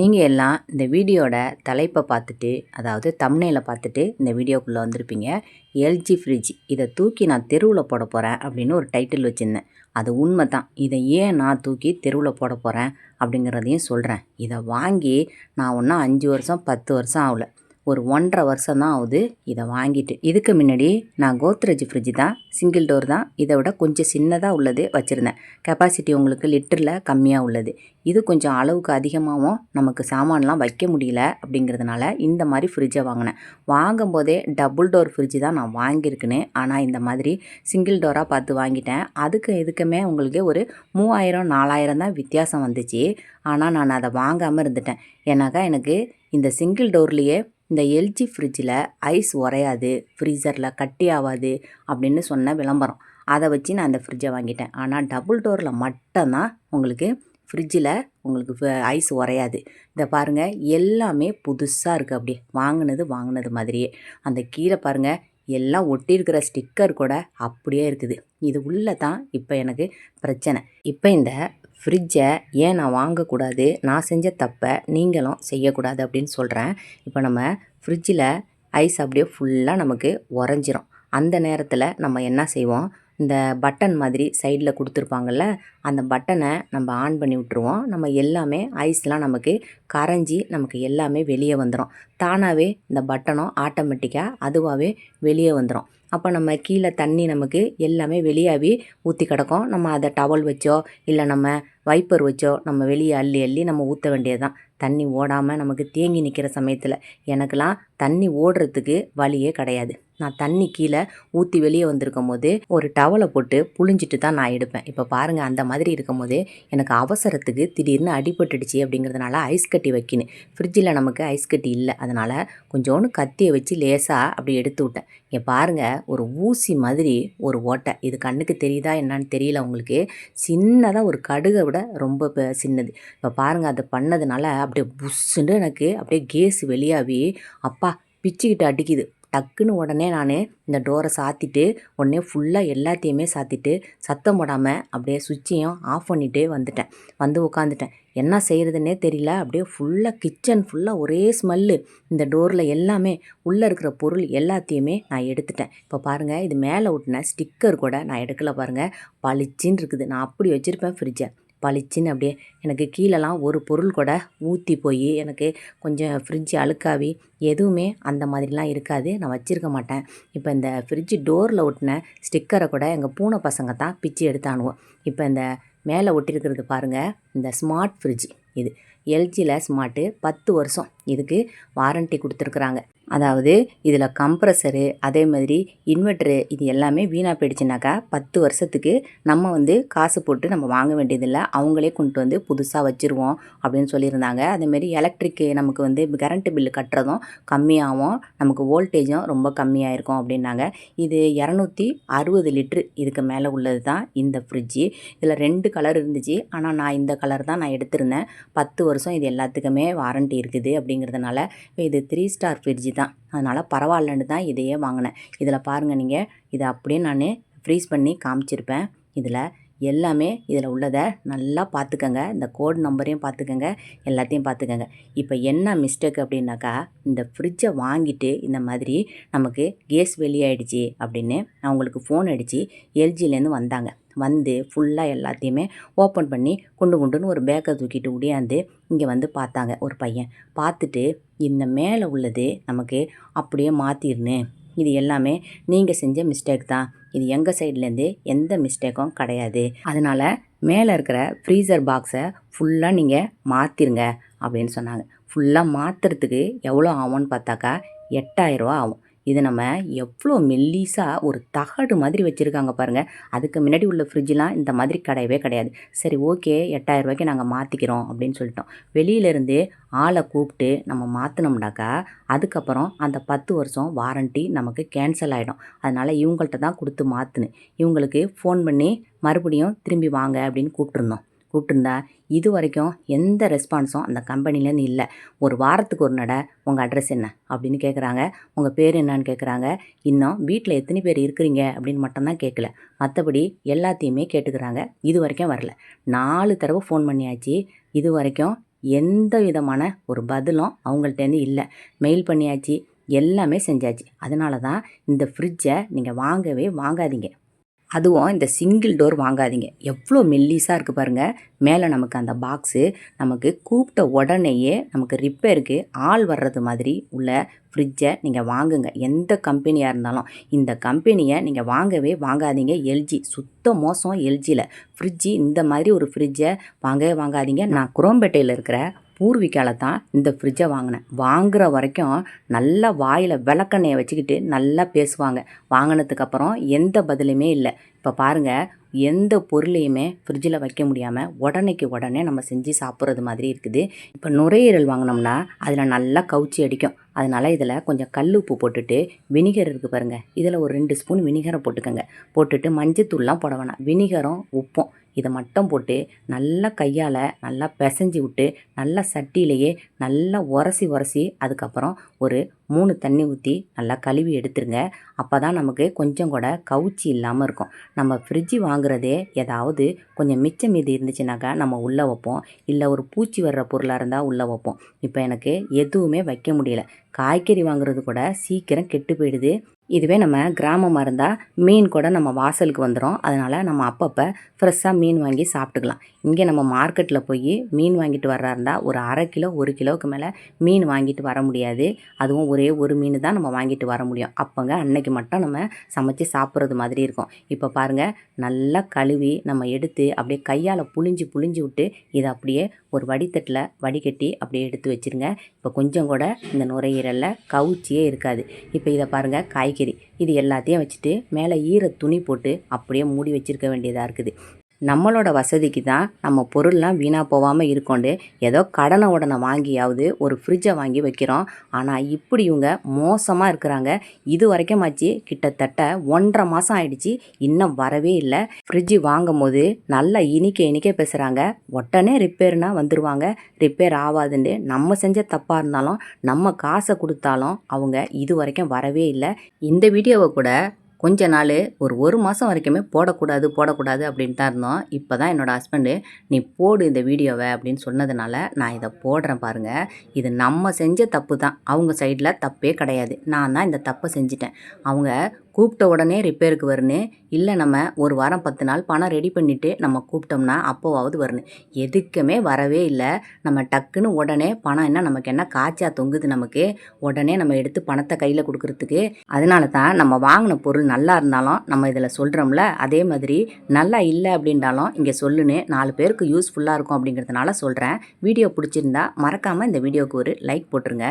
நீங்கள் எல்லாம் இந்த வீடியோட தலைப்பை பார்த்துட்டு அதாவது தம்னையில் பார்த்துட்டு இந்த வீடியோக்குள்ளே வந்திருப்பீங்க. எல்ஜி ஃப்ரிட்ஜ் இதை தூக்கி நான் தெருவில் போட போகிறேன் அப்படின்னு ஒரு டைட்டில் வச்சுருந்தேன். அது உண்மை தான் இதை ஏன் நான் தூக்கி தெருவில் போட போகிறேன் அப்படிங்கிறதையும் சொல்கிறேன் இதை வாங்கி நான் ஒன்றும் அஞ்சு வருஷம் பத்து வருஷம் ஆகல. ஒரு ஒன்றரை வருஷம் தான் ஆகுது இதை வாங்கிட்டு. இதுக்கு முன்னாடி நான் கோத்ரேஜ் ஃப்ரிட்ஜ் தான் சிங்கிள் டோர் தான் இதை விட கொஞ்சம் சின்னதாக உள்ளது வச்சுருந்தேன். கெப்பாசிட்டி உங்களுக்கு லிட்டரில் கம்மியாக உள்ளது. இது கொஞ்சம் அளவுக்கு அதிகமாகவும் நமக்கு சாமான்லாம் வைக்க முடியல அப்படிங்கிறதுனால இந்த மாதிரி ஃப்ரிட்ஜை வாங்கினேன். வாங்கும் போதே டபுள் டோர் ஃப்ரிட்ஜ் தான் நான் வாங்கியிருக்கேனே ஆனால் இந்த மாதிரி சிங்கிள் டோராக பார்த்து வாங்கிட்டேன். அதுக்கு இதுக்குமே உங்களுக்கு ஒரு மூவாயிரம் நாலாயிரம் தான் வித்தியாசம் வந்துச்சு. ஆனால் நான் அதை வாங்காமல் இருந்துட்டேன். ஏன்னாக்கா எனக்கு இந்த சிங்கிள் டோர்லேயே இந்த எல்ஜி ஃப்ரிட்ஜில் ஐஸ் உறையாது ஃப்ரீசரில் கட்டி ஆகாது அப்படின்னு சொன்ன விளம்பரம். அதை வச்சு நான் அந்த ஃப்ரிட்ஜை வாங்கிட்டேன். ஆனால் டபுள் டோரில் மட்டும்தான் உங்களுக்கு ஃப்ரிட்ஜில் உங்களுக்கு ஐஸ் உறையாது. இதை பாருங்கள் எல்லாமே புதுசாக இருக்குது அப்படியே. வாங்கினது வாங்கினது மாதிரியே. அந்த கீழே பாருங்கள் எல்லாம் ஒட்டியிருக்கிற ஸ்டிக்கர் கூட அப்படியே இருக்குது. இது உள்ளே தான் இப்போ எனக்கு பிரச்சனை. இப்போ இந்த ஃப்ரிட்ஜை ஏன் நான் வாங்கக்கூடாது? நான் செஞ்ச தப்பை நீங்களும் செய்யக்கூடாது அப்படின்னு சொல்கிறேன் இப்போ நம்ம ஃப்ரிட்ஜில் ஐஸ் அப்படியே ஃபுல்லாக நமக்கு உறைஞ்சிரும். அந்த நேரத்தில் நம்ம என்ன செய்வோம்? இந்த பட்டன் மாதிரி சைடில் கொடுத்துருப்பாங்கல்ல அந்த பட்டனை நம்ம ஆன் பண்ணி விட்ருவோம் நம்ம எல்லாமே ஐஸ்லாம் நமக்கு கரைஞ்சி நமக்கு எல்லாமே வெளியே வந்துடும் தானாகவே இந்த பட்டனும் ஆட்டோமேட்டிக்காக அதுவாகவே வெளியே வந்துடும் அப்போ நம்ம கீழே தண்ணி நமக்கு எல்லாமே வெளியாகி ஊற்றி கிடக்கும். நம்ம அதை டவல் வச்சோ இல்லை நம்ம வைப்பர் வச்சோ நம்ம வெளியே அள்ளி அள்ளி நம்ம ஊற்ற வேண்டியது தான் தண்ணி ஓடாமல் நமக்கு தேங்கி நிற்கிற சமயத்தில் எனக்கெலாம் தண்ணி ஓடுறதுக்கு வழியே கிடையாது. நான் தண்ணி கீழே ஊற்றி வெளியே வந்திருக்கும் போது ஒரு டவலை போட்டு புழிஞ்சிட்டு தான் நான் எடுப்பேன். இப்போ பாருங்கள் அந்த மாதிரி இருக்கும் போது எனக்கு அவசரத்துக்கு திடீர்னு அடிபட்டுடுச்சு அப்படிங்கிறதுனால ஐஸ் கட்டி வைக்கணும். ஃப்ரிட்ஜில் நமக்கு ஐஸ் கட்டி இல்லை. அதனால் கொஞ்சோண்டு கத்தியை வச்சு லேசாக அப்படி எடுத்து விட்டேன். இங்கே பாருங்கள் ஒரு ஊசி மாதிரி ஒரு ஓட்டை. இது கண்ணுக்கு தெரியுதா என்னன்னு தெரியல உங்களுக்கு. சின்னதாக ஒரு கடுகை விட ரொம்ப சின்னது. இப்போ பாருங்கள் அதை பண்ணதுனால அப்படியே புஷ்ஷுன்னு எனக்கு அப்படியே கேஸ் வெளியாகி அப்பா பிச்சுக்கிட்டு அடிக்குது. டக்குன்னு உடனே நான் இந்த டோரை சாத்திட்டு உடனே ஃபுல்லாக எல்லாத்தையுமே சாத்திட்டு சத்தம் போடாமல் அப்படியே சுவிட்சையும் ஆஃப் பண்ணிகிட்டே வந்துட்டேன். வந்து உட்காந்துட்டேன் என்ன செய்கிறதுனே தெரியல. அப்படியே ஃபுல்லாக கிச்சன் ஃபுல்லாக ஒரே ஸ்மெல்லு இந்த டோரில் எல்லாமே உள்ளே இருக்கிற பொருள் எல்லாத்தையுமே நான் எடுத்துட்டேன். இப்போ பாருங்கள் இது மேலே ஒட்டின ஸ்டிக்கர் கூட நான் எடுக்கல பாருங்கள் பளிச்சின்னு இருக்குது. நான் அப்படி வச்சுருப்பேன் ஃப்ரிட்ஜை பளிச்சின்னு அப்படியே எனக்கு கீழெல்லாம் ஒரு பொருள் கூட ஊற்றி போய் எனக்கு கொஞ்சம் ஃப்ரிட்ஜ் அழுக்காவி எதுவுமே அந்த மாதிரிலாம் இருக்காது. நான் வச்சுருக்க மாட்டேன். இப்போ இந்த ஃப்ரிட்ஜ் டோரில் ஒட்டின ஸ்டிக்கரை கூட எங்கள் பூனை பசங்க தான் பிச்சு எடுத்தானுவோம் இப்போ இந்த மேலே ஒட்டியிருக்கிறது பாருங்கள் இந்த ஸ்மார்ட் ஃப்ரிட்ஜ் இது. எல்ஜியில் ஸ்மார்ட்டு பத்து வருஷம். இதுக்கு வாரண்ட்டி கொடுத்துருக்குறாங்க. அதாவது இதில் கம்ப்ரஸரு அதே மாதிரி இன்வெர்ட்ரு இது எல்லாமே வீணாக போயிடுச்சுனாக்கா பத்து வருஷத்துக்கு நம்ம வந்து காசு போட்டு நம்ம வாங்க வேண்டியதில்லை. அவங்களே கொண்டு வந்து புதுசாக வச்சுருவோம் அப்படின்னு சொல்லியிருந்தாங்க. அதேமாரி எலக்ட்ரிக்கு நமக்கு வந்து கரண்ட்டு பில்லு கட்டுறதும் கம்மியாகும் நமக்கு வோல்டேஜும் ரொம்ப கம்மியாக இருக்கும் அப்படின்னாங்க. இது இரநூத்தி அறுபது லிட்ரு இதுக்கு மேலே உள்ளது தான் இந்த ஃப்ரிட்ஜு இதில் ரெண்டு கலர் இருந்துச்சு. ஆனால் நான் இந்த கலர் தான் நான் எடுத்திருந்தேன். பத்து வருஷம் இது எல்லாத்துக்குமே வாரண்ட்டி இருக்குது அப்படிங்கிறதுனால இது த்ரீ ஸ்டார் ஃப்ரிட்ஜு தான். அதனால் பரவாயில்லன்னு தான் இதையே வாங்கினேன். இதில் பாருங்கள் நீங்கள் இதை அப்படியே நான் ஃப்ரீஸ் பண்ணி காமிச்சிருப்பேன். இதில் எல்லாமே இதில் உள்ளதை நல்லா பார்த்துக்கங்க. இந்த கோட் நம்பரையும் பார்த்துக்கங்க. எல்லாத்தையும் பார்த்துக்கங்க. இப்போ என்ன மிஸ்டேக் அப்படின்னாக்கா இந்த ஃப்ரிட்ஜை வாங்கிட்டு இந்த மாதிரி நமக்கு கேஸ் வெளியாயிடுச்சு அப்படின்னு அவங்களுக்கு ஃபோன் அடித்து எல்ஜிலேருந்து வந்தாங்க. வந்து ஃபுல்லாக எல்லாத்தையுமே ஓப்பன் பண்ணி குண்டு குண்டுன்னு ஒரு பேக்கை தூக்கிட்டு உடையாந்து இங்கே வந்து பார்த்தாங்க ஒரு பையன். பார்த்துட்டு இந்த மேலே உள்ளது நமக்கு அப்படியே மாற்றிருன்னு இது எல்லாமே நீங்கள் செஞ்ச மிஸ்டேக் தான். இது எங்கள் சைட்லேருந்து எந்த மிஸ்டேக்கும் கிடையாது. அதனால் மேலே இருக்கிற ஃப்ரீசர் பாக்ஸை ஃபுல்லாக நீங்கள் மாற்றிருங்க அப்படின்னு சொன்னாங்க. ஃபுல்லாக மாற்றுறதுக்கு எவ்வளோ ஆகும்னு பார்த்தாக்கா எட்டாயிரரூவா ஆகும். இது நம்ம எவ்வளோ மெல்லிஸாக ஒரு தகடு மாதிரி வச்சுருக்காங்க பாருங்கள் அதுக்கு முன்னாடி உள்ள ஃப்ரிட்ஜெலாம் இந்த மாதிரி கிடையவே கிடையாது. சரி ஓகே எட்டாயிரம் ரூபாய்க்கு நாங்கள் மாற்றிக்கிறோம் அப்படின்னு சொல்லிட்டோம். வெளியிலேருந்து ஆளை கூப்பிட்டு நம்ம மாற்றினோம்னாக்கா அதுக்கப்புறம் அந்த பத்து வருஷம் வாரண்ட்டி நமக்கு கேன்சல் ஆகிடும் அதனால் இவங்கள்ட்ட தான் கொடுத்து மாற்றுனேன் இவங்களுக்கு ஃபோன் பண்ணி மறுபடியும் திரும்பி வாங்க அப்படின்னு கூப்பிட்ருந்தோம் கூப்பிட்டுருந்தா இது வரைக்கும் எந்த ரெஸ்பான்ஸும் அந்த கம்பெனிலேருந்து இல்லை. ஒரு வாரத்துக்கு ஒரு நட உங்கள் அட்ரஸ் என்ன? அப்படின்னு கேட்குறாங்க உங்கள் பேர் என்னன்னு கேட்குறாங்க இன்னும் வீட்டில் எத்தனை பேர் இருக்கிறீங்க? அப்படின்னு மட்டும்தான் கேட்கல மற்றபடி எல்லாத்தையுமே கேட்டுக்கிறாங்க. இது வரைக்கும் வரல. நாலு தடவை ஃபோன் பண்ணியாச்சு. இது வரைக்கும் எந்த விதமான ஒரு பதிலும் அவங்கள்ட்டேருந்து இல்லை. மெயில் பண்ணியாச்சு. எல்லாமே செஞ்சாச்சு. அதனால தான் இந்த ஃப்ரிட்ஜை நீங்கள் வாங்கவே வாங்காதீங்க. அதுவும் இந்த சிங்கிள் டோர் வாங்காதீங்க. எவ்வளோ மெல்லிஸாக இருக்குது பாருங்கள் மேலே நமக்கு அந்த பாக்ஸு நமக்கு கூப்பிட்ட உடனேயே நமக்கு ரிப்பேருக்கு ஆள் வர்றது மாதிரி உள்ள ஃப்ரிட்ஜை நீங்கள் வாங்குங்க. எந்த கம்பெனியாக இருந்தாலும். இந்த கம்பெனியை நீங்கள் வாங்கவே வாங்காதீங்க. எல்ஜி சுத்த மோசம் எல்ஜியில் ஃப்ரிட்ஜி இந்த மாதிரி ஒரு ஃப்ரிட்ஜை வாங்கவே வாங்காதீங்க. நான் குரோம்பேட்டையில் இருக்கிற பூர்விகால தான் இந்த ஃப்ரிட்ஜை வாங்கினேன். வாங்குற வரைக்கும் நல்லா வாயில் விளக்கெண்ணையை வச்சுக்கிட்டு நல்லா பேசுவாங்க. வாங்கினதுக்கப்புறம் எந்த பதிலுமே இல்லை. இப்போ பாருங்கள் எந்த பொருளையுமே ஃப்ரிட்ஜில் வைக்க முடியாமல் உடனேக்கு உடனே நம்ம செஞ்சு சாப்பிட்றது மாதிரி இருக்குது. இப்போ நுரையீரல் வாங்கினோம்னா அதில் நல்லா கவுச்சி அடிக்கும். அதனால் இதில் கொஞ்சம் கல் உப்பு போட்டுட்டு வினிகர் இருக்குது பாருங்கள் இதில் ஒரு ரெண்டு ஸ்பூன் வினிகரை போட்டுக்கோங்க. போட்டுட்டு மஞ்சத்தூள்லாம் போட வேணாம். வினிகரம் உப்பும். இதை மட்டும் போட்டு நல்லா கையால் நல்லா பிசைஞ்சு விட்டு நல்லா சட்டியிலேயே நல்லா உரசி உரசி அதுக்கப்புறம் ஒரு மூணு தண்ணி ஊற்றி நல்லா கழுவி எடுத்துருங்க. அப்போ தான் நமக்கு கொஞ்சம் கூட கவுச்சி இல்லாமல் இருக்கும். நம்ம ஃப்ரிட்ஜு வாங்குறதே ஏதாவது கொஞ்சம் மிச்சம் மீதி இருந்துச்சுனாக்கா நம்ம உள்ளே வைப்போம். இல்லை ஒரு பூச்சி வர்ற பொருளாக இருந்தால் உள்ளே வைப்போம். இப்போ எனக்கு எதுவுமே வைக்க முடியல. காய்கறி வாங்குறது கூட சீக்கிரம் கெட்டு போயிடுது. இதுவே நம்ம கிராமமாக இருந்தால் மீன் கூட நம்ம வாசலுக்கு வந்துடும் அதனால் நம்ம அப்பப்போ ஃப்ரெஷ்ஷாக மீன் வாங்கி சாப்பிட்டுக்கலாம். இங்கே நம்ம மார்க்கெட்டில் போய் மீன் வாங்கிட்டு வர்றா இருந்தால் ஒரு அரை கிலோ ஒரு கிலோவுக்கு மேலே மீன் வாங்கிட்டு வர முடியாது. அதுவும் ஒரே ஒரு மீன் தான் நம்ம வாங்கிட்டு வர முடியும். அப்போங்க அன்னைக்கு மட்டும் நம்ம சமைச்சு சாப்பிட்றது மாதிரி இருக்கும். இப்போ பாருங்கள் நல்லா கழுவி நம்ம எடுத்து அப்படியே கையால் புழிஞ்சு புழிஞ்சு விட்டு இதை அப்படியே ஒரு வடித்தட்டில் வடிகட்டி அப்படியே எடுத்து வச்சுருங்க. இப்போ கொஞ்சம் கூட இந்த நுரையீரலில் கவுச்சியே இருக்காது. இப்போ இதை பாருங்கள் காய்கறி இது எல்லாத்தையும் வச்சுட்டு மேலே ஈர துணி போட்டு அப்படியே மூடி வச்சிருக்க வேண்டியதாக இருக்குது. நம்மளோட வசதிக்கு தான் நம்ம பொருள்லாம் வீணாக போகாமல் இருக்கோண்டு. ஏதோ கடனை உடனே வாங்கியாவது ஒரு ஃப்ரிட்ஜை வாங்கி வைக்கிறோம். ஆனால் இப்படி இவங்க மோசமாக இருக்கிறாங்க. இது வரைக்கும் ஆச்சு கிட்டத்தட்ட ஒன்றரை மாதம் ஆயிடுச்சு. இன்னும் வரவே இல்லை. ஃப்ரிட்ஜு வாங்கும் போது நல்லா இனிக்க இனிக்க பேசுகிறாங்க உடனே ரிப்பேர்னால் வந்துடுவாங்க ரிப்பேர் ஆகாதுன்னு நம்ம செஞ்ச தப்பாக இருந்தாலும் நம்ம காசை கொடுத்தாலும் அவங்க இது வரைக்கும் வரவே இல்லை. இந்த வீடியோவை கூட கொஞ்ச நாள் ஒரு ஒரு மாதம் வரைக்குமே போடக்கூடாது போடக்கூடாது அப்படின்ட்டு தான் இருந்தோம். இப்போ தான் என்னோடய ஹஸ்பண்டு நீ போடு இந்த வீடியோவை அப்படின்னு சொன்னதுனால நான் இதை போடுறேன் பாருங்கள் இது நம்ம செஞ்ச தப்பு தான் அவங்க சைடில் தப்பே கிடையாது. நான் தான் இந்த தப்பை செஞ்சிட்டேன். அவங்க கூப்பிட்ட உடனே ரிப்பேருக்கு வரணும் இல்லை நம்ம ஒரு வாரம் பத்து நாள் பணம் ரெடி பண்ணிவிட்டு நம்ம கூப்பிட்டோம்னா அப்போவாவது வரணும் எதுக்குமே வரவே இல்லை. நம்ம டக்குன்னு உடனே பணம் என்ன நமக்கு என்ன காய்ச்சா தொங்குது நமக்கு உடனே நம்ம எடுத்து பணத்தை கையில் கொடுக்குறதுக்கு. அதனால தான் நம்ம வாங்கின பொருள் நல்லா இருந்தாலும் நம்ம இதில் சொல்கிறோம்ல அதே மாதிரி நல்லா இல்லை அப்படின்றாலும் இங்கே சொல்லுன்னு நாலு பேருக்கு யூஸ்ஃபுல்லாக இருக்கும் அப்படிங்கிறதுனால சொல்கிறேன் வீடியோ பிடிச்சிருந்தா மறக்காமல் இந்த வீடியோவுக்கு ஒரு லைக் போட்டுருங்க.